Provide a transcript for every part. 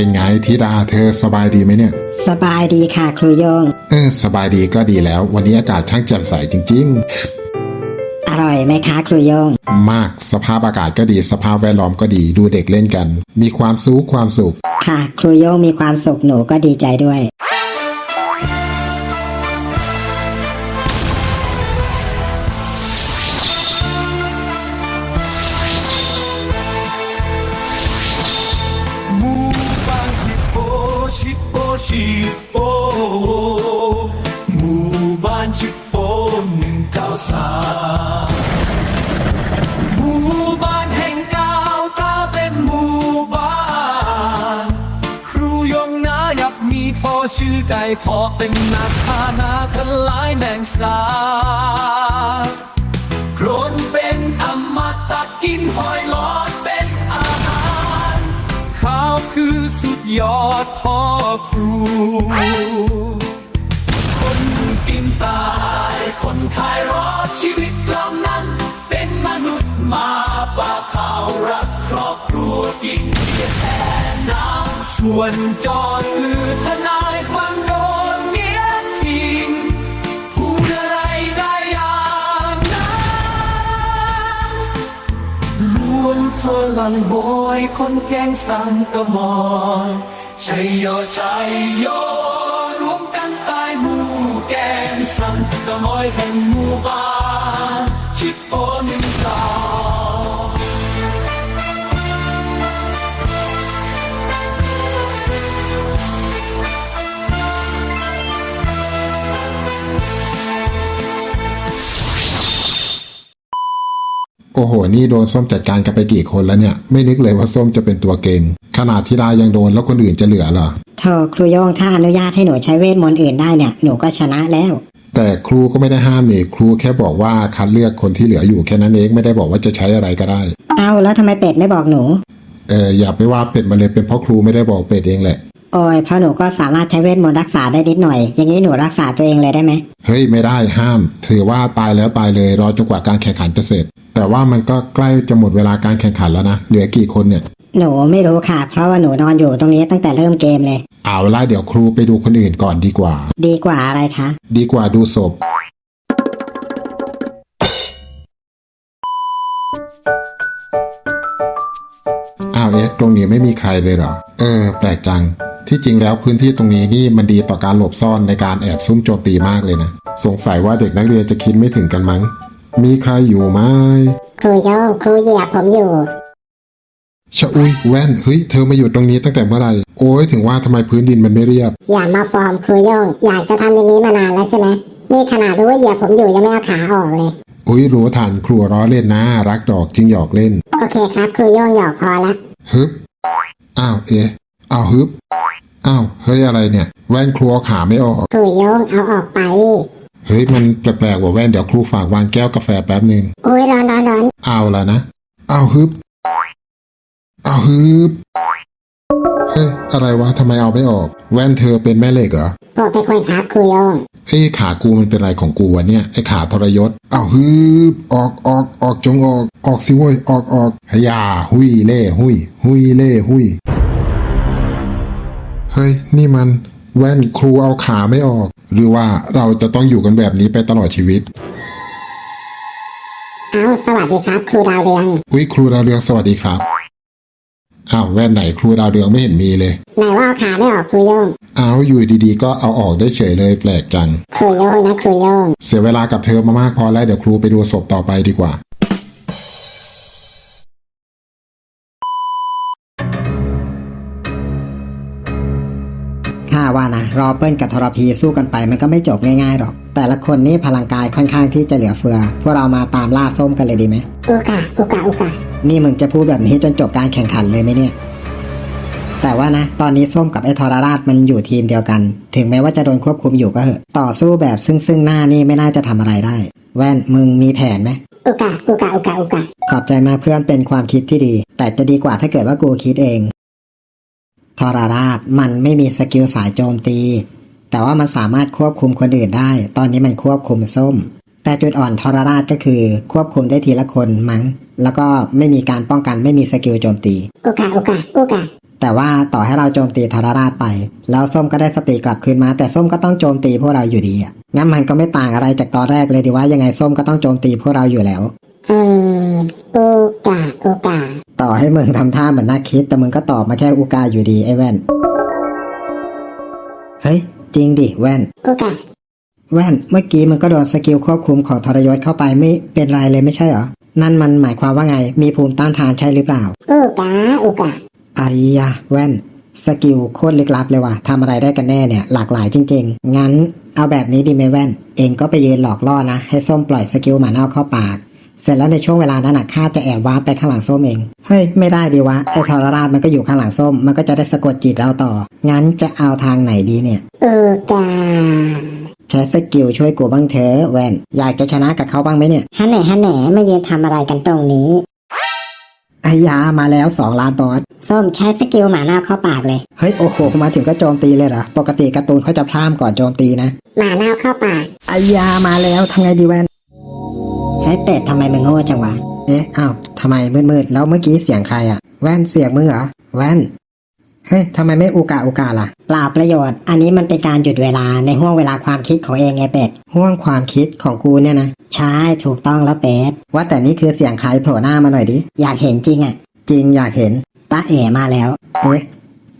เป็นไงธิดาเธอสบายดีไหมเนี่ย สบายดีค่ะครูโยง เออสบายดีก็ดีแล้ว วันนี้อากาศช่างแจ่มใสจริงอร่อยไหมคะครูโยงๆมากสภาพอากาศก็ดีสภาพแวดล้อมก็ดีดูเด็กเล่นกัน มีความสุขความสุข ค่ะ ครูโยงมีความสุขหนูก็ดีใจด้วย พอเป็นนักพานาทลายแมงสาโครนเป็นอมตะกินหอยหลอดเป็นอาหารข้าวคือสุดยอดพ่อครู คนกินตาย คนขายรอดชีวิตเหล่านั้น เป็นมนุษย์มาปาข่าวรักครอบครัวกินเบียแทนน้ำส่วนจอดคือทนา ลังโบยคนแกงสังกมอนชัยโยชัยโยรวมกันตายหมู่แกงสังกมอยแห่งหมู่บ้านชิดโอนึ องโอ้โห นี่โดนส้มจัดการกันไปกี่คนแล้วเนี่ย ไม่นึกเลยว่าส้มจะเป็นตัวเก่ง ขนาดธิดายังโดนแล้วคนอื่นจะเหลือเหรอโธ่ครูโยงถ้าอนุญาตให้หนูใช้เวทมนต์อื่นได้เนี่ยหนูก็ชนะแล้ว แต่ครูก็ไม่ได้ห้ามนี่ครูแค่บอกว่าคัดเลือกคนที่เหลืออยู่แค่นั้นเองไม่ได้บอกว่าจะใช้อะไรก็ได้ เอาแล้วทำไมเป็ดไม่บอกหนู เอออย่าไปว่าเป็ดมาเลยเป็นเพราะครูไม่ได้บอกเป็ดเองแหละ โอ้ยเพราะหนูก็สามารถใช้เวทมนต์รักษาได้นิดหน่อย อย่างนี้หนูรักษาตัวเองเลยได้ไหมเฮ้ยไม่ได้ห้าม ถือว่าตายแล้วตายเลยรอจนกว่าการแข่งขันจะเสร็จ แต่ว่ามันก็ใกล้จะหมดเวลาการแข่งขันแล้วนะเหลือกี่คนเนี่ย หนูไม่รู้ค่ะ เพราะว่าหนูนอนอยู่ตรงนี้ตั้งแต่เริ่มเกมเลย เอาละเดี๋ยวครูไปดูคนอื่นก่อนดีกว่า ดีกว่าอะไรคะ ดีกว่าดูศพ อ้าวเอ๊ะตรงนี้ไม่มีใครเลยเหรอ เออ แปลกจัง ที่จริงแล้วพื้นที่ตรงนี้นี่มันดีต่อการหลบซ่อนในการแอบซุ่มโจมตีมากเลยนะ สงสัยว่าเด็กนักเรียนจะคิดไม่ถึงกันมั้ง มีใครอยู่ไหมครูโยงครูเหยียบผมอยู่ชะอุยแว่นเฮ้ยเธอมาอยู่ตรงนี้ตั้งแต่เมื่อไหร่โอ้ยถึงว่าทำไมพื้นดินมันไม่เรียบ อย่ามาฟอร์มครูโยงอยากจะทำอย่างนี้มานานแล้วใช่ไหมนี่ขนาดรู้ว่าเหยียบผมอยู่ยังไม่เอาขาออกเลยอุ้ยรู้ทันครัวล้อเล่นนะ รักดอกจึงหยอกเล่น โอเคครับ ครูโยงหยอกพอละฮึบอ้าวเอ๊ะ อ้าวฮึบอ้าวเฮ้ยอะไรเนี่ย แว่นครัวขาไม่ออกครูโยงเอาออกไป เฮ้ยมันแปลกๆว่าแว่นเดี๋ยวครูฝากวางแก้วกาแฟแป๊บหนึ่งอุ้ยร้อนร้อนร้อนเอาละนะเอาฮึบเอาฮึบเฮ้ยอะไรวะทำไมเอาไม่ออก แว่นเธอเป็นแม่เหล็กเหรอผมเป็นคนครับครูโยงเอ้ยขากูมันเป็นอะไรของกูวะเนี่ยไอ้ขาทรยศเอาฮึบออกออกออกจงออกออกสิเว้ยออกออกฮยาหุยเล่หุยหุยเล่หุย เฮ้ย นี่มันแว่นครูเอาขาไม่ออก หรือว่าเราจะต้องอยู่กันแบบนี้ไปตลอดชีวิต เอาสวัสดีครับ ครูดาวเรืองอุ้ยครูดาวเรืองสวัสดีครับอ้าวแว่นไหนครูดาวเรืองไม่เห็นมีเลยไหนว่าเอาขาไม่ออกครูโยงอ้าวอยู่ดีๆ ก็เอาออกได้เฉยเลยแปลกจัง ครูโยงนะครูโยง เสียเวลากับเธอมามากพอแล้วเดี๋ยวครูไปดูศพต่อไปดีกว่า ว่านะรอเปิ้ลกับทรพีสู้กันไปมันก็ไม่จบง่ายๆหรอก แต่ละคนนี่พลังกายค่อนข้างที่จะเหลือเฟือ พวกเรามาตามล่าส้มกันเลยดีไหมอุกะอุกะอุกะนี่มึงจะพูดแบบนี้จนจบการแข่งขันเลยไหมเนี่ย แต่ว่านะ ตอนนี้ส้มกับไอ้ทรราชมันอยู่ทีมเดียวกัน ถึงแม้ว่าจะโดนควบคุมอยู่ก็เหอะ ต่อสู้แบบซึ่งซึ่งหน้านี่ไม่น่าจะทำอะไรได้ แว่นมึงมีแผนไหมอุกะอุกะอุกะอุกะขอบใจมากเพื่อนเป็นความคิดที่ดี แต่จะดีกว่าถ้าเกิดว่ากูคิดเอง ทรราชมันไม่มีสกิลสายโจมตี แต่ว่ามันสามารถควบคุมคนอื่นได้ ตอนนี้มันควบคุมส้ม แต่จุดอ่อนทรราชก็คือ ควบคุมได้ทีละคนมั้ง แล้วก็ไม่มีการป้องกันไม่มีสกิลโจมตีอุกะอุกะอุกะแต่ว่าต่อให้เราโจมตีทรราชไป แล้วส้มก็ได้สติกลับคืนมา แต่ส้มก็ต้องโจมตีพวกเราอยู่ดีอะงั้นมันก็ไม่ต่างอะไรจากตอนแรกเลยดีว่ายังไงส้มก็ต้องโจมตีพวกเราอยู่แล้ว อืมอูกาอูกาต่อให้มึงทำท่าเหมือนน่าคิด แต่มึงก็ตอบมาแค่อุกาอยู่ดีไอ้แว่น เฮ้ย จริงดิแว่นอูกาแว่น เมื่อกี้มึงก็โดนสกิลควบคุมของทรยศเข้าไปไม่เป็นไรเลยไม่ใช่เหรอ นั่นมันหมายความว่าไง มีภูมิต้านทานใช่หรือเปล่าอูกาอูกาไอ้ยะแว่น สกิลโคตรลึกลับเลยว่ะทำอะไรได้กันแน่เนี่ย หลากหลายจริง ๆ งั้น เอาแบบนี้ดีไหมแว่น เองก็ไปยืนหลอกล่อนะ ให้ส้มปล่อยสกิลหมาเน่าเข้าปาก เสร็จแล้วในช่วงเวลานั้นน่ะข้าจะแอบวาร์ปไปข้างหลังส้มเอง เฮ้ย ไม่ได้ดีวะ ไอ้ทรราชมันก็อยู่ข้างหลังส้ม มันก็จะได้สะกดจิตเราต่อ งั้นจะเอาทางไหนดีเนี่ยอูกาใช้สกิลช่วยกูบ้างเถอะแว่นอยากจะชนะกับเขาบ้างไหมเนี่ยฮันแหน่ฮันแหน่มายืนทำอะไรกันตรงนี้ไอ้ยามาแล้วสองล้านบอสส้มใช้สกิลหมาหน้าเข้าปากเลย เฮ้ยโอ้โหมาถึงก็โจมตีเลยเหรอ ปกติการ์ตูนเขาจะพร่ามก่อนโจมตีนะ หมาหน้าเข้าปากไอ้ยามาแล้วทำไงดีแว่นเฮ้ยเป็ดทำไมมึงโง่จังวะ เอ๊ะอ้าวทำไมมืดๆแล้วเมื่อกี้เสียงใครอะแว่นเสียงมึงเหรอแว่นเฮ้ยทำไมไม่อุกาอุกาล่ะ เปล่าประโยชน์ อันนี้มันเป็นการหยุดเวลาในห่วงเวลาความคิดของเองไงเป็ด ห่วงความคิดของกูเนี่ยนะ ใช่ ถูกต้องแล้วเป็ด ว่าแต่นี่คือเสียงใครโผล่หน้ามาหน่อยดิ อยากเห็นจริงอะ จริงอยากเห็น ตาเอ๋มาแล้ว เอ๊ะ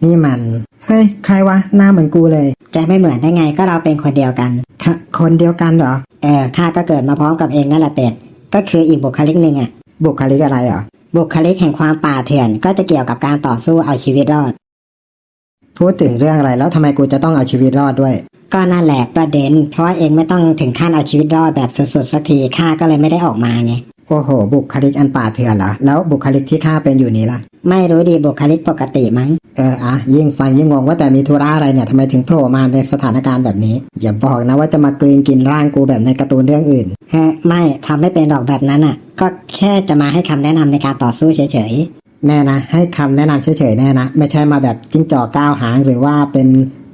นี่มัน เฮ้ย ใครวะ หน้าเหมือนกูเลย จะไม่เหมือนได้ไงก็เราเป็นคนเดียวกันค่ะคนเดียวกันเหรอ เออข้าก็เกิดมาพร้อมกับเองนั่นแหละเป็ด ก็คืออีกบุคลิกหนึ่งอะ บุคลิกอะไรเหรอ บุคลิกแห่งความป่าเถื่อน ก็จะเกี่ยวกับการต่อสู้เอาชีวิตรอด พูดถึงเรื่องอะไรแล้วทำไมกูจะต้องเอาชีวิตรอดด้วย ก็นั่นแหละประเด็น เพราะว่าเองไม่ต้องถึงขั้นเอาชีวิตรอดแบบสุดๆสักทีข้าก็เลยไม่ได้ออกมาไง โอ้โห บุคลิกอันป่าเถื่อนเหรอ แล้วบุคลิกที่ข้าเป็นอยู่นี้ล่ะ ไม่รู้ดีบุคลิกปกติมั้ง เอออะยิ่งฟังยิ่งงงว่าแต่มีธุระอะไรเนี่ยทำไมถึงโผล่มาในสถานการณ์แบบนี้ อย่าบอกนะว่าจะมากลืนกินร่างกูแบบในการ์ตูนเรื่องอื่นเฮ้ยไม่ทำไม่เป็นหรอกแบบนั้นอะ ก็แค่จะมาให้คำแนะนำในการต่อสู้เฉยแน่นะ ให้คำแนะนำเฉยๆแน่นะ ไม่ใช่มาแบบจิ้งจอกก้าวหางหรือว่าเป็น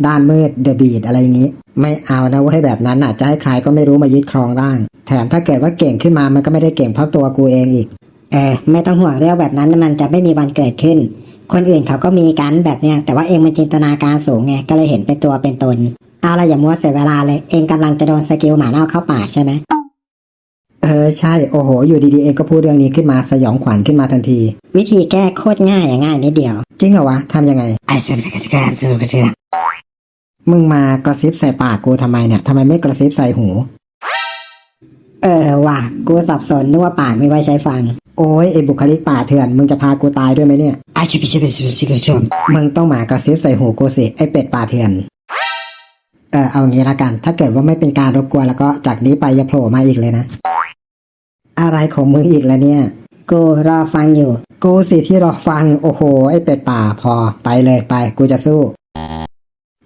ด้านมืดเดอะบีดอะไรอย่างนี้ ไม่เอานะเว่าให้แบบนั้นอะจะให้ใครก็ไม่รู้มายึดครองร่าง แถมถ้าเกิดว่าเก่งขึ้นมามันก็ไม่ได้เก่งเพราะตัวกูเองอีกๆ เออไม่ต้องห่วงเรื่องแบบนั้นมันจะไม่มีวันเกิดขึ้น คนอื่นเขาก็มีกันแบบเนี้ยแต่ว่าเองมันจินตนาการสูงไงก็เลยเห็นเป็นตัวเป็นตนเอาละอย่ามัวเสียเวลาเลยเองกำลังจะโดนสกิลหมาเน่าเข้าปากใช่ไหมเออใช่โอ้โห อยู่ดีๆเองก็พูดเรื่องนี้ขึ้นมาสยองขวัญขึ้นมาทันที วิธีแก้โคตรง่ายอย่างง่ายนิดเดียว จริงเหรอวะทำยังไงไอ้สุดสุดสุดสุดสุดมึงมากระซิบใส่ปากกูทำไมเนี่ยทำไมไม่กระซิบใส่หู เออว่ะกูสับสนนึกว่าปากไม่ไว้ใช้ฟัง โอ้ยไอ้บุคลิกป่าเถื่อนมึงจะพากูตายด้วยไหมเนี่ยไอ้ชิบชิบชิบชิบชิบมึงต้องหมากระซิบใส่หูกูสิไอ้เป็ดป่าเถื่อน เออเอางี้ละกัน ถ้าเกิดว่าไม่เป็นการรบกวนแล้วก็จากนี้ไปอย่าโผล่มาอีกเลยนะ อะไรของมึงอีกแล้วเนี่ย กูรอฟังอยู่ กูสิที่รอฟังโอ้โห ไอ้เป็ดป่าพอไปเลยไป กูจะสู้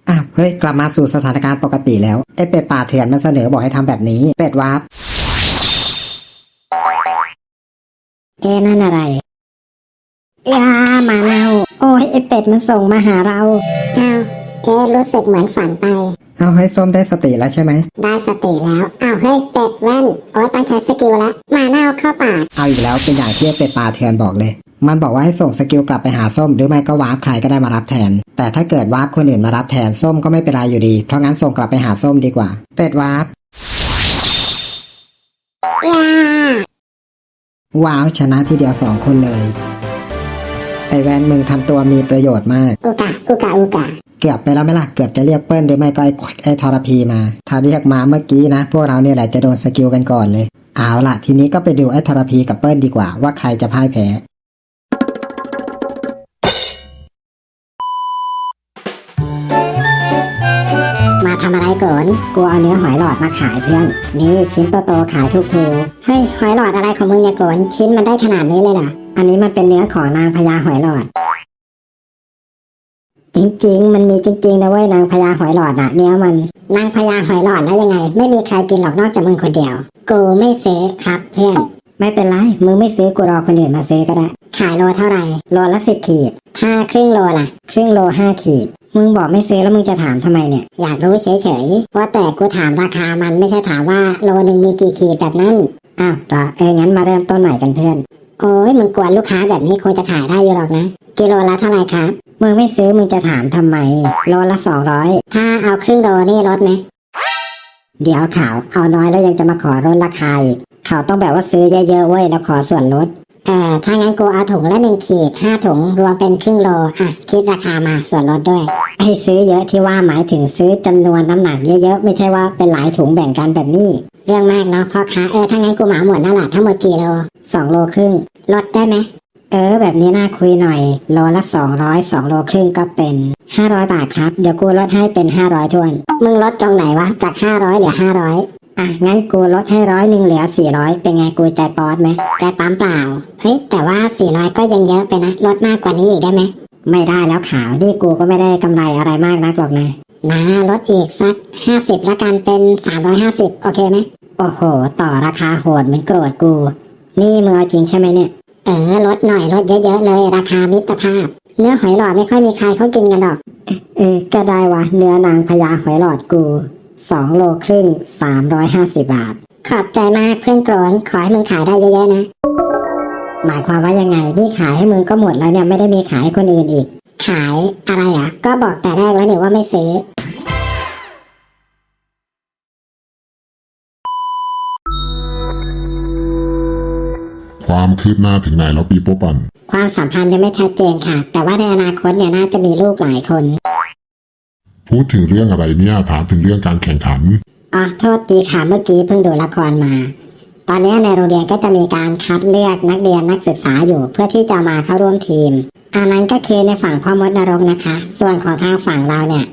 อ้าวเฮ้ยกลับมาสู่สถานการณ์ปกติแล้วไอ้เป็ดป่าเถื่อนมันเสนอบอกให้ทำแบบนี้ เป็ดวาร์ป เอ๊ะนั่นอะไรยาหมาเน่าโอ้ยไอเป็ดมันส่งมาหาเรา อ้าวเอ๊ะรู้สึกเหมือนฝันไป เอาให้ส้มได้สติแล้วใช่ไหม ได้สติแล้ว อ้าวเฮ้ยเป็ดแว่น โอ้ยต้องใช้สกิลแล้วหมาเน่าเข้าปาก เอาอีกแล้วเป็นอย่างที่ไอ้เป็ดป่าเถื่อนบอกเลย มันบอกว่าให้ส่งสกิลกลับไปหาส้มหรือไม่ก็วาร์ปใครก็ได้มารับแทน แต่ถ้าเกิดวาร์ปคนอื่นมารับแทนส้มก็ไม่เป็นไรอยู่ดี เพราะงั้นส่งกลับไปหาส้มดีกว่า เป็ดวาร์ปยา ว้าวชนะทีเดียวสองคนเลย ไอแวนมึงทำตัวมีประโยชน์มาก อุกะอุกะอุกะเกือบไปแล้วไหมล่ะเกือบจะเรียกเปิ้ลหรือไม่ก็ไอ้ไอ้ทรพีมา ถ้าเรียกมาเมื่อกี้นะ พวกเราเนี่ยแหละจะโดนสกิลกันก่อนเลย เอาล่ะ ทีนี้ก็ไปดูไอ้ทรพีกับเปิ้ลดีกว่าว่าใครจะพ่ายแพ้ โกรนกูเอาเนื้อหอยหลอดมาขายเพื่อน นี่ชิ้นโตๆขายถูกๆเฮ้ยหอยหลอดอะไรของมึงเนี่ยโกรนชิ้นมันได้ขนาดนี้เลยเหรออันนี้มันเป็นเนื้อของนางพญาหอยหลอด จริงๆ มันมีจริงๆนะเว้ยนางพญาหอยหลอดน่ะเนื้อมันนางพญาหอยหลอดแล้วยังไง ไม่มีใครกินหรอกนอกจากมึงคนเดียว กูไม่ซื้อครับเพื่อน ไม่เป็นไรมึงไม่ซื้อกูรอคนอื่นมาซื้อก็ได้ขายโลเท่าไหร่โลละสิบขีดถ้าครึ่งโลล่ะ ครึ่งโลห้าขีด มึงบอกไม่ซื้อแล้วมึงจะถามทำไมเนี่ย อยากรู้เฉยๆ ว่าแต่กูถามราคามันไม่ใช่ถามว่าโลหนึ่งมีกี่ขีดแบบนั้น อ้าวเหรอเอองั้นมาเริ่มต้นใหม่กันเพื่อน โอ้ยมึงกวนลูกค้าแบบนี้คงจะขายได้อยู่หรอกนะ กิโลละเท่าไหร่ครับ มึงไม่ซื้อมึงจะถามทำไม โลละสองร้อยถ้าเอาครึ่งโลนี่ลดไหมเดี๋ยวข่าวเอาน้อยแล้วยังจะมาขอลดราคาอีกเขาต้องแบบว่าซื้อเยอะๆเว้ยแล้วขอส่วนลดเออถ้างั้นกูเอาถุงละหนึ่งขีดห้าถุงรวมเป็นครึ่งโล อะ คิดราคามาส่วนลดด้วย ไอ้ซื้อเยอะที่ว่าหมายถึงซื้อจำนวนน้ำหนักเยอะๆ ไม่ใช่ว่าเป็นหลายถุงแบ่งกันแบบนี้ เรื่องมากเนาะพ่อค้าเออ ถ้างั้นกูเหมาหมดนั่นแหละทั้งหมดกี่โลสองโลครึ่ง ลดได้ไหมเออ แบบนี้น่าคุยหน่อย โลละสองร้อยสองโลครึ่งก็เป็นห้าร้อยบาทครับ เดี๋ยวกูลดให้เป็นห้าร้อยทวน มึงลดตรงไหนวะ จากห้าร้อยเหลือห้าร้อย อะงั้นกูลดให้ร้อยหนึ่งเหลือสี่ร้อยเป็นไงกูใจป๊อดไหมใจปั๊มเปล่าเฮ้ยแต่ว่าสี่ร้อยก็ยังเยอะไปนะลดมากกว่านี้อีกได้ไหมไม่ได้แล้วขาวนี่กูก็ไม่ได้กำไรอะไรมากนักหรอกนะนะลดอีกสักห้าสิบละกันเป็นสามร้อยห้าสิบโอเคไหมโอ้โห ต่อราคาโหดเหมือนโกรธกู นี่มึงเอจริงใช่ไหมเนี่ยเออลดหน่อยลดเยอะๆเลย ราคามิตรภาพ เนื้อหอยหลอดไม่ค่อยมีใครเขากินกันหรอกเออก็ได้วะเนื้อนางพญาหอยหลอดกู สองโลครึ่งสามร้อยห้าสิบบาท ขอบใจมากเพื่อนโกรนขอให้มึงขายได้เยอะๆนะ หมายความว่ายังไงนี่ขายให้มึงก็หมดแล้วเนี่ยไม่ได้มีขายให้คนอื่นอีก ขายอะไรอะ ก็บอกแต่แรกแล้วเนี่ยว่าไม่ซื้อ ความคืบหน้าถึงไหนแล้วปีโป้ปัน ความสัมพันธ์ยังไม่ชัดเจนค่ะ แต่ว่าในอนาคตเนี่ยน่าจะมีลูกหลายคน พูดถึงเรื่องอะไรเนี่ยถามถึงเรื่องการแข่งขันอ๋อโทษทีค่ะเมื่อกี้เพิ่งดูละครมา ตอนนี้ในโรงเรียนก็จะมีการคัดเลือกนักเรียนนักศึกษาอยู่เพื่อที่จะมาเข้าร่วมทีม อันนั้นก็คือในฝั่งพ่อมดนรกนะคะ ส่วนของทางฝั่งเราเนี่ย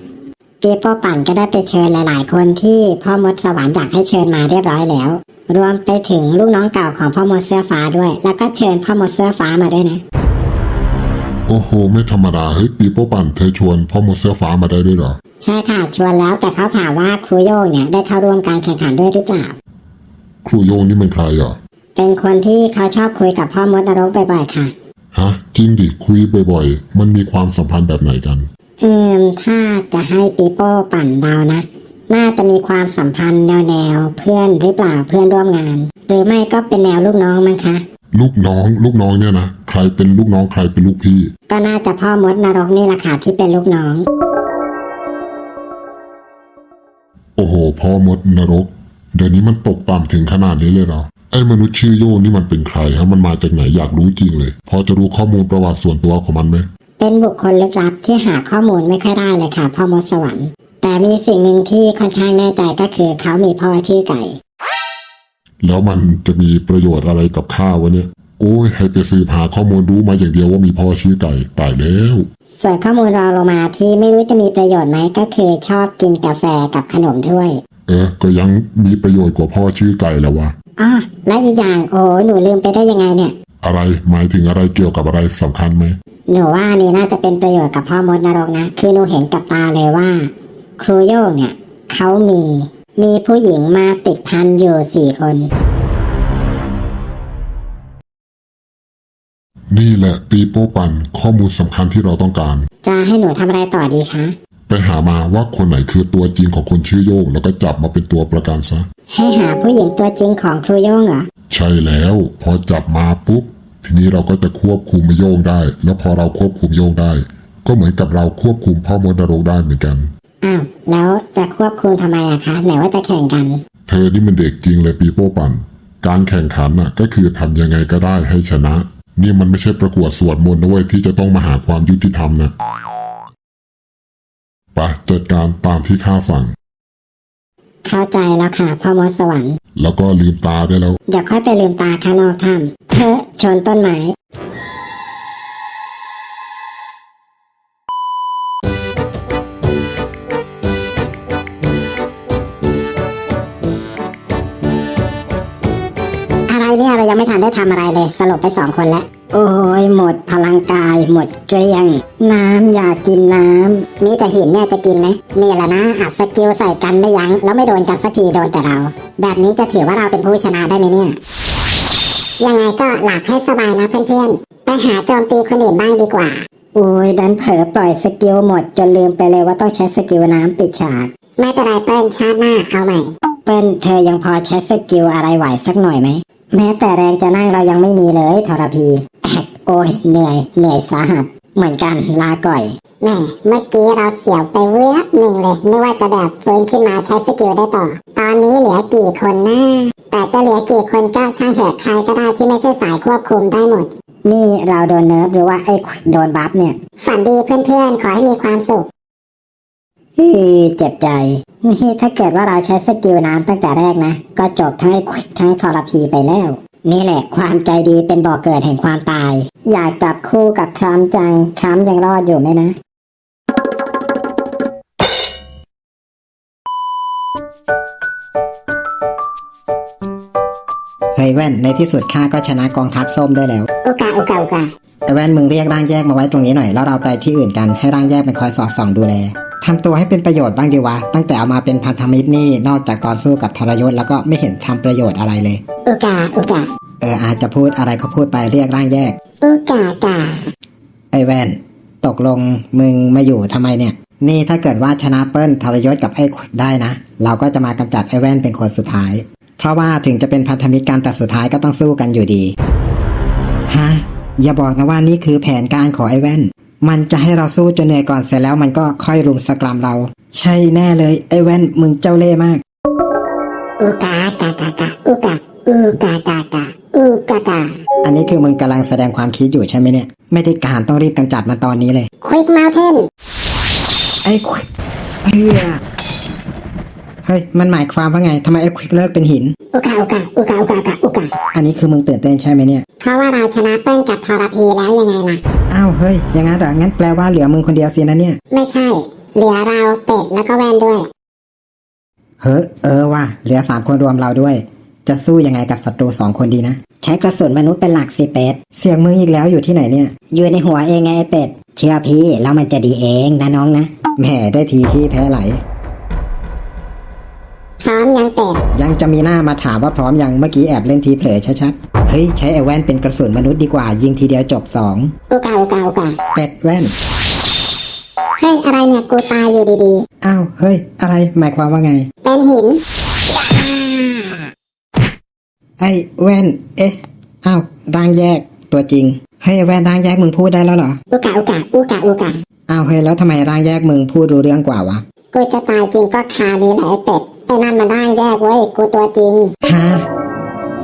ปีโป้ปั่นก็ได้ไปเชิญหลาย ๆ คนที่พ่อมดสวรรค์อยากให้เชิญมาเรียบร้อยแล้ว รวมไปถึงลูกน้องเก่าของพ่อมดเสื้อฟ้าด้วย แล้วก็เชิญพ่อมดเสื้อฟ้ามาด้วยนะ โอ้โห ไม่ธรรมดา เฮ้ยปีโป้ปันเธอชวนพ่อมดเสื้อฟ้ามาได้ด้วยเหรอ ใช่ค่ะชวนแล้วแต่เขาถามว่าครูโยงเนี่ยได้เข้าร่วมการแข่งขันด้วยหรือเปล่า ครูโยงนี่มันใครอะ เป็นคนที่เขาชอบคุยกับพ่อมดนรกบ่อยๆค่ะ ฮะ จริงดิคุยบ่อยๆ มันมีความสัมพันธ์แบบไหนกัน อืม ถ้าจะให้ปีโป้ปั่นเดานะ น่าจะมีความสัมพันธ์แนวแนวๆเพื่อนหรือเปล่าเพื่อนร่วมงาน หรือไม่ก็เป็นแนวลูกน้องมั้งคะ ลูกน้อง ลูกน้องเนี่ยนะใครเป็นลูกน้องใครเป็นลูกพี่ ก็น่าจะพ่อมดนรกนี่แหละค่ะที่เป็นลูกน้อง โอ้โห พ่อมดนรก เดี๋ยวนี้มันตกต่ำถึงขนาดนี้เลยเหรอไอ้มนุษย์ชื่อโยนี่มันเป็นใครฮะมันมาจากไหนอยากรู้จริงเลย พอจะรู้ข้อมูลประวัติส่วนตัวของมันไหมเป็นบุคคลลึกลับที่หาข้อมูลไม่ค่อยได้เลยค่ะพ่อมดสวรรค์แต่มีสิ่งหนึ่งที่ค่อนข้างแน่ใจก็คือเขามีพ่อชื่อไก่ แล้วมันจะมีประโยชน์อะไรกับข้าวะเนี่ย โอ้ยให้ไปสืบหาข้อมูลรู้มาอย่างเดียวว่ามีพ่อชื่อไก่ตายแล้ว ส่วนข้อมูลรองลงมาที่ไม่รู้จะมีประโยชน์ไหมก็คือชอบกินกาแฟกับขนมถ้วย เออก็ยังมีประโยชน์กว่าพ่อชื่อไก่แล้ววะอ๋อและอีกอย่างโอ้หนูลืมไปได้ยังไงเนี่ย อะไรหมายถึงอะไรเกี่ยวกับอะไรสำคัญไหมหนูว่านี่น่าจะเป็นประโยชน์กับพ่อมดนรกนะ คือหนูเห็นกับตาเลยว่า ครูโยงเนี่ยเขามี มีผู้หญิงมาติดพันอยู่สี่คน นี่แหละปีโป้ปันข้อมูลสำคัญที่เราต้องการ จะให้หนูทำอะไรต่อดีคะ ไปหามาว่าคนไหนคือตัวจริงของคนชื่อโยง แล้วก็จับมาเป็นตัวประกันซะ ให้หาผู้หญิงตัวจริงของครูโยงเหรอ ใช่แล้ว พอจับมาปุ๊บ ทีนี้เราก็จะควบคุมโยงได้ แล้วพอเราควบคุมโยงได้ ก็เหมือนกับเราควบคุมพ่อมดนรกได้เหมือนกัน อ้าวแล้วจะควบคุมทำไมอะคะไหนว่าจะแข่งกัน เธอนี่มันเด็กจริงเลยปีโป้ปันการแข่งขันน่ะก็คือทำยังไงก็ได้ให้ชนะ นี่มันไม่ใช่ประกวดสวดมนต์นะเว้ยที่จะต้องมาหาความยุติธรรมนะไปจัดการตามที่ข้าสั่ง เข้าใจแล้วค่ะพ่อมดสวรรค์แล้วก็ลืมตาได้แล้ว เดี๋ยวค่อยไปลืมตาข้างนอกถ้ำเพ้อชนต้นไม้ สลบไปสองคนแล้ว โอ้ยหมดพลังกาย หมดเกลี้ยง น้ำอยากกินน้ำ มีแต่หินเนี่ยจะกินไหมนี่แหละนะอัดสกิลใส่กันไม่ยัง้งแล้วไม่โดนกันสักทีโดนแต่เรา แบบนี้จะถือว่าเราเป็นผู้ชนะได้ไหมเนี่ย ยังไงก็หลับให้สบายนะเพื่อนๆ ไปหาโจมตีคนอื่นบ้างดีกว่าโอ้ยดันเผลอปล่อยสกิลหมดจนลืมไปเลยว่าต้องใช้สกิลน้ำปิดฉากไม่เป็นไรเปิ้ลชาติหน้าเอาใหม่ เปิ้ลเธอยังพอใช้สกิลอะไรไหวสักหน่อยไหม แม้แต่แรงจะนั่งเรายังไม่มีเลยทรพีแอกโอ้ยเหนื่อย เหนื่อยสาหัส เหมือนกันลาก่อยแม่เมื่อกี้เราเสียวไปเวียบหนึ่งเลยนึกว่าจะแบบฟื้นขึ้นมาใช้สกิลได้ต่อ ตอนนี้เหลือกี่คนนะแต่จะเหลือกี่คนก็ช่างเถอะใครก็ได้ที่ไม่ใช่สายควบคุมได้หมด นี่เราโดนเนิร์ฟหรือว่าไอ้โดนบัฟเนี่ย ฝันดีเพื่อนๆ ขอให้มีความสุขอือ เจ็บใจ นี่ถ้าเกิดว่าเราใช้สกิลน้ำตั้งแต่แรกนะ ก็จบทั้งไอ้ควิกทั้งทรพีไปแล้ว นี่แหละความใจดีเป็นบ่อกเกิดแห่งความตาย อยากจับคู่กับทรัมป์จัง ทรัมป์ยังรอดอยู่ไหมนะเฮ้ยแว่นในที่สุดข้าก็ชนะกองทัพส้มได้แล้ว โอกาโอกาโอกาไอ้ แว่นมึงเรียกร่างแยกมาไว้ตรงนี้หน่อยแล้วเราไปที่อื่นกันให้ร่างแยกเป็นคอยสอดส่องดูแลทำตัวให้เป็นประโยชน์บ้างดีวะ ตั้งแต่เอามาเป็นพันธมิตรนี่นอกจากต่อสู้กับทรยศแล้วก็ไม่เห็นทำประโยชน์อะไรเลยโอกาโอกาเอออาจจะพูดอะไรก็พูดไปเรียกร่างแยกโอกากาไอ้แว่น ตกลงมึงมาอยู่ทำไมเนี่ย นี่ถ้าเกิดว่าชนะเปิ้ลทรยศกับไอ้ขวิดได้นะ เราก็จะมากำจัดไอ้แว่นเป็นคนสุดท้าย เพราะว่าถึงจะเป็นพันธมิตรกันแต่สุดท้ายก็ต้องสู้กันอยู่ดีฮะ อย่าบอกนะว่านี่คือแผนการของไอ้แว่น มันจะให้เราสู้จนเหนื่อยก่อนเสร็จแล้วมันก็ค่อยรุมสกรัมเรา ใช่แน่เลยไอ้แว่นมึงเจ้าเล่ห์มากโอกากากากาโอกาโอกากากาโอกากาอันนี้คือมึงกำลังแสดงความคิดอยู่ใช่ไหมเนี่ย ไม่ได้การต้องรีบกำจัดมันตอนนี้เลยควิกมาเทนไอ้ควิกเฮ้ย เฮ้ย มันหมายความว่าไงทำไมไอ้ควิกเลิกเป็นหินโอกาโอกาโอกาโอกากาโอกาอันนี้คือมึงตื่นเต้นใช่ไหมเนี่ย เพราะว่าเราชนะเปิ้ลกับทรพีแล้วยังไงล่ะ อ้าวเฮ้ย อย่างงั้นเหรอ งั้นแปลว่าเหลือมึงคนเดียวสินะเนี่ย ไม่ใช่ เหลือเราเป็ดแล้วก็แวนด้วย เฮ้ยเออว่ะเหลือสามคนรวมเราด้วย จะสู้ยังไงกับศัตรูสองคนดีนะ ใช้กระสุนมนุษย์เป็นหลักสิเป็ด เสียงมึงอีกแล้วอยู่ที่ไหนเนี่ย อยู่ในหัวเองไงไอ้เป็ด เชื่อพี่แล้วมันจะดีเองนะน้องนะ แหมได้ทีที่แพ้ไหล พร้อมยังเป็ด ยังจะมีหน้ามาถามว่าพร้อมยังเมื่อกี้แอบเล่นทีเผลอชัดๆ เฮ้ย ใช้ไอแว่นเป็นกระสุนมนุษย์ดีกว่า ยิงทีเดียวจบสองโอกาโอกาโอกาเป็ดแว่น เฮ้ย อะไรเนี่ย กูตายอยู่ดีอ้าวเฮ้ย อะไรหมายความว่าไง ๆ เป็นหิน ไอ้แว่น เอ๊ะอ้าวร่างแยกตัวจริงเฮ้ยแว่นร่างแยกมึงพูดได้แล้วเหรอโอกาโอกาโอกาโอกาอ้าวเฮ้ยแล้วทำไมร่างแยกมึงพูดรู้เรื่องกว่าวะ กูจะตายจริงก็คราวนี้แหละไอ้เป็ด ไอ้นั่นมันร่างแยกเว้ยกูตัวจริง ฮะ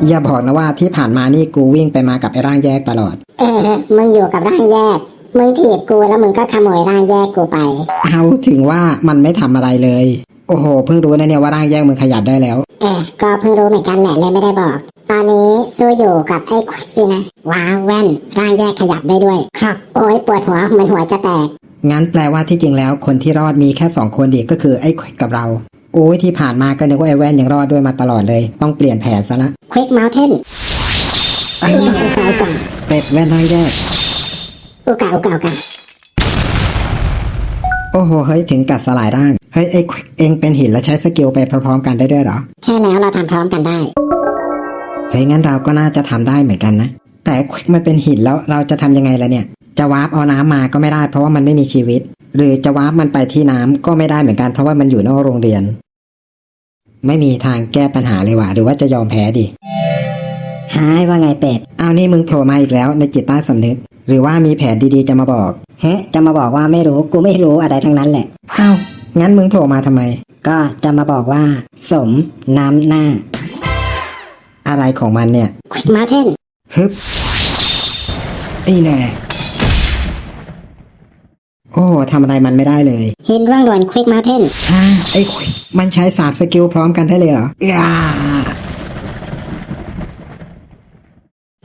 อย่าบอกนะว่าที่ผ่านมานี่กูวิ่งไปมากับไอ้ร่างแยกตลอด เออ มึงอยู่กับร่างแยก มึงถีบกูแล้วมึงก็ขโมยร่างแยกกูไป เอาถึงว่ามันไม่ทำอะไรเลย โอ้โห เพิ่งรู้นะเนี่ยว่าร่างแยกมึงขยับได้แล้ว เออ ก็เพิ่งรู้เหมือนกันแหละเลยไม่ได้บอก ตอนนี้สู้อยู่กับไอ้ควักสินะ ว้าวแว่น ร่างแยกขยับได้ด้วย ครับโอ้ยปวดหัวเหมือนหัวจะแตก งั้นแปลว่าที่จริงแล้วคนที่รอดมีแค่สองคนดีก็คือไอ้ขวิดกับเราโอ้ยที่ผ่านมาก็นึกว่าไอ้แว่นยังรอดด้วยมาตลอดเลย ต้องเปลี่ยนแผนซะละควิกเมาเทนไอ้โอกาโอกาเป็ดแว่นร่างแยกโอกาโอกาโอกาโอ้โหเฮ้ยถึงกัดสลายร่างเฮ้ยไอ้ควิกเองเป็นหินแล้วใช้สกิลไปพร้อมๆกันได้ด้วยเหรอใช่แล้วเราทำพร้อมกันได้ เฮ้ยงั้นเราก็น่าจะทำได้เหมือนกันนะ แต่ควิกมันเป็นหินแล้วเราจะทำยังไงล่ะเนี่ย จะวาร์ปเอาน้ำมาก็ไม่ได้เพราะว่ามันไม่มีชีวิต หรือจะวาร์ปมันไปที่น้ำก็ไม่ได้เหมือนกันเพราะว่ามันอยู่นอกโรงเรียน ไม่มีทางแก้ปัญหาเลยว่ะหรือว่าจะยอมแพ้ดิหายว่าไงเป็ด เอานี่มึงโผล่มาอีกแล้วในจิตใต้สำนึก หรือว่ามีแผนดีๆจะมาบอก เฮ้จะมาบอกว่าไม่รู้กูไม่รู้อะไรทั้งนั้นแหละ เอ้า งั้นมึงโผล่มาทำไม ก็จะมาบอกว่า สมน้ำหน้า อะไรของมันเนี่ยควิกเมาเทนฮึบนี่แน่โอ้ทำอะไรมันไม่ได้เลย หินร่วงหล่นควิกเมาเทนฮะไอ้ควิกมันใช้สามสกิลพร้อมกันได้เลยเหรออ้า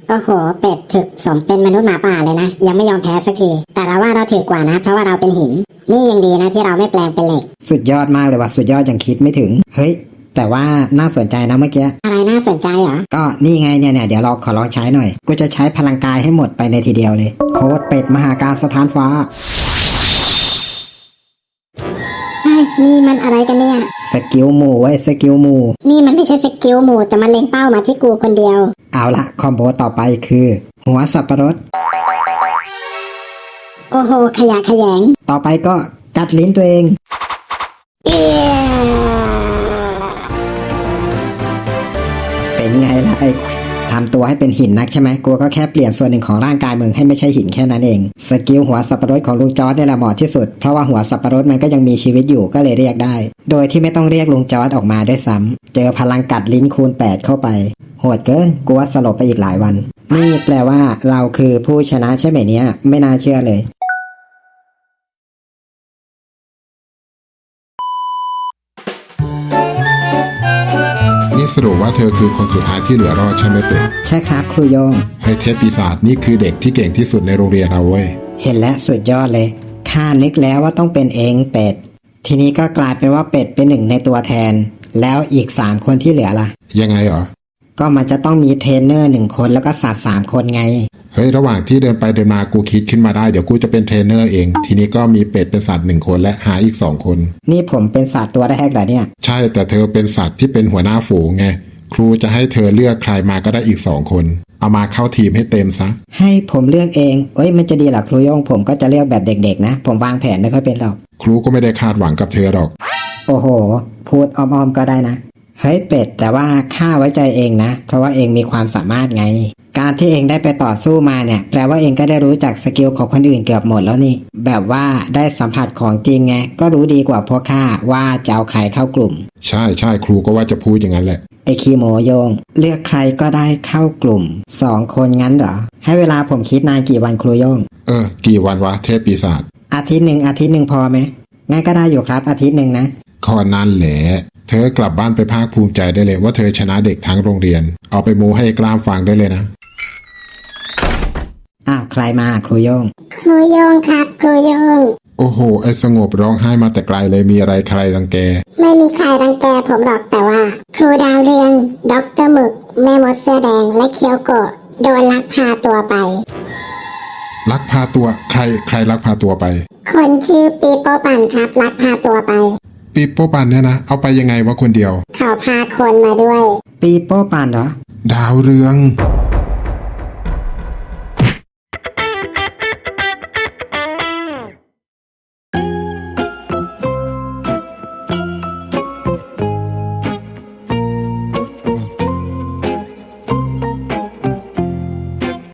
โอ้โห เป็ดถึกสมเป็นมนุษย์หมาป่าเลยนะ ยังไม่ยอมแพ้สักที แต่เราว่าเราถือกว่านะ เพราะว่าเราเป็นหิน นี่ยังดีนะที่เราไม่แปลงเป็นเหล็ก สุดยอดมากเลยว่ะสุดยอดอย่างคิดไม่ถึง เฮ้ย แต่ว่าน่าสนใจนะเมื่อกี้ อะไรน่าสนใจเหรอ ก็นี่ไงเนี่ยเนี่ยเดี๋ยวเราขอลองใช้หน่อย กูจะใช้พลังกายให้หมดไปในทีเดียวเลย โค้ดเป็ดมหาการสถานฟ้าเฮ้ ยนี่มันอะไรกันเนี่ย สกิลหมู่ไว้ยสกิลหมู่นี่มันไม่ใช่สกิลหมู่แต่มันเล็งเป้ามาที่กูคนเดียว เอาละคอมโบต่อไปคือ หัวสับปะรด โอ้โห ขยะแขยง ต่อไปก็กัดลิ้นตัวเอง เป็นไงล่ะไอ้ควิด ทำตัวให้เป็นหินนักใช่ไหมกูก็แค่เปลี่ยนส่วนหนึ่งของร่างกายมึงให้ไม่ใช่หินแค่นั้นเอง สกิลหัวสับปะรดของลุงจอร์ดเนี่ยแหละเหมาะที่สุด เพราะว่าหัวสับปะรดมันก็ยังมีชีวิตอยู่ก็เลยเรียกได้ โดยที่ไม่ต้องเรียกลุงจอร์ดออกมาด้วยซ้ำเจอพลังกัดลิ้นคูณ 8 เข้าไป โหดเกินกูว่าสลบไปอีกหลายวัน นี่แปลว่าเราคือผู้ชนะใช่ไหมเนี่ยไม่น่าเชื่อเลย รุปว่าเธอคือคนสุดท้ายที่เหลือรอดใช่ไหมเป็ดใช่ครับครูโยงเฮ้ยเทพปีศาจนี่คือเด็กที่เก่งที่สุดในโรงเรียนเราเว้ย เห็นแล้วสุดยอดเลยข้านึกแล้วว่าต้องเป็นเองเป็ด ทีนี้ก็กลายเป็นว่าเป็ดเป็นหนึ่งในตัวแทน แล้วอีกสามคนที่เหลือล่ะ ยังไงเหรอ ก็มันจะต้องมีเทรนเนอร์หนึ่งคนแล้วก็สัตว์สามคนไง เฮ้ยระหว่างที่เดินไปเดินมากูคิดขึ้นมาได้เดี๋ยวกูจะเป็นเทรนเนอร์เอง ทีนี้ก็มีเป็ดเป็นสัตว์หนึ่งคนและหาอีกสองคน นี่ผมเป็นสัตว์ตัวแรกเหรอเนี่ย ใช่แต่เธอเป็นสัตว์ที่เป็นหัวหน้าฝูงไงครูจะให้เธอเลือกใครมาก็ได้อีกสองคน เอามาเข้าทีมให้เต็มซะ ให้ผมเลือกเองเอ้ยมันจะดีเหรอครูโยงผมก็จะเลือกแบบเด็กๆนะ ผมวางแผนไม่ค่อยเป็นหรอก ครูก็ไม่ได้คาดหวังกับเธอหรอก โอ้โห พูดอ้อมๆก็ได้นะ เฮ้ยเป็ด แต่ว่าข้าไว้ใจเองนะ เพราะว่าเองมีความสามารถไง การที่เองได้ไปต่อสู้มาเนี่ยแปลว่าเองก็ได้รู้จักสกิลของคนอื่นเกือบหมดแล้วนี่ แบบว่าได้สัมผัสของจริงไงก็รู้ดีกว่าพวกข้าว่าจะเอาใครเข้ากลุ่ม ใช่ใช่ครูก็ว่าจะพูดอย่างนั้นแหละ ไอคีโมโยง เลือกใครก็ได้เข้ากลุ่มสองคนงั้นเหรอให้เวลาผมคิดนานกี่วันครูโยง เออ กี่วันวะเทพปีศาจอาทิตย์หนึ่งอาทิตย์หนึ่งพอไหมงั้นก็ได้อยู่ครับอาทิตย์หนึ่งนะ ข้อนั้นแหละ เธอกลับบ้านไปภาคภูมิใจได้เลยว่าเธอชนะเด็กทั้งโรงเรียน เอาไปโมให้กล้ามฟังได้เลยนะ อ้าวใครมาครูโยง ครูโยงครับ ครูโยง โอ้โห ไอ้สงบร้องไห้มาแต่ไกลเลยมีอะไรใครรังแก ไม่มีใครรังแกผมหรอกแต่ว่า ครูดาวเรืองด็อกเตอร์หมึก แม่มดเสื้อแดงและเคียวโกะโดนลักพาตัวไป ลักพาตัวใครใครลักพาตัวไป คนชื่อปีโป้ปั่นครับลักพาตัวไป ปีโป้ปันเนี่ยนะ เอาไปยังไงวะคนเดียว เขาพาคนมาด้วย ปีโป้ปานเหรอ ดาวเรืองค